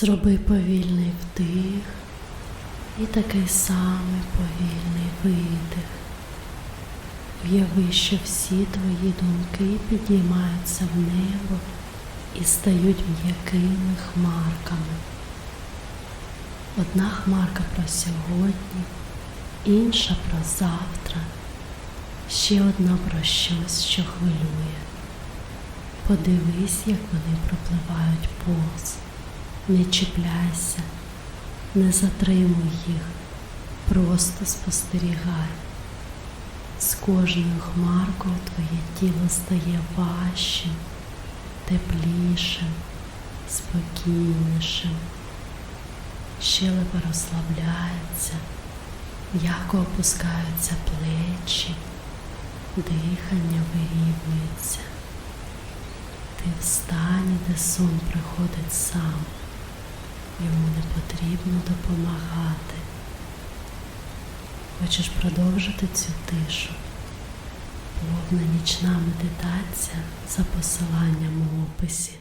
Зроби повільний вдих і такий самий повільний видих. Уяви, що всі твої думки підіймаються в небо і стають м'якими хмарками. Одна хмарка про сьогодні, інша про завтра, ще одна про щось, що хвилює. Подивись, як вони пропливають повз. Не чіпляйся, не затримуй їх, просто спостерігай. З кожною хмаркою твоє тіло стає важчим, теплішим, спокійнішим. Щелепа розслабляється, м'яко опускаються плечі, дихання вирівнюється. Ти в стані, де сон приходить сам, потрібно допомагати. Хочеш продовжити цю тишу? Повна нічна медитація за посиланням у описі.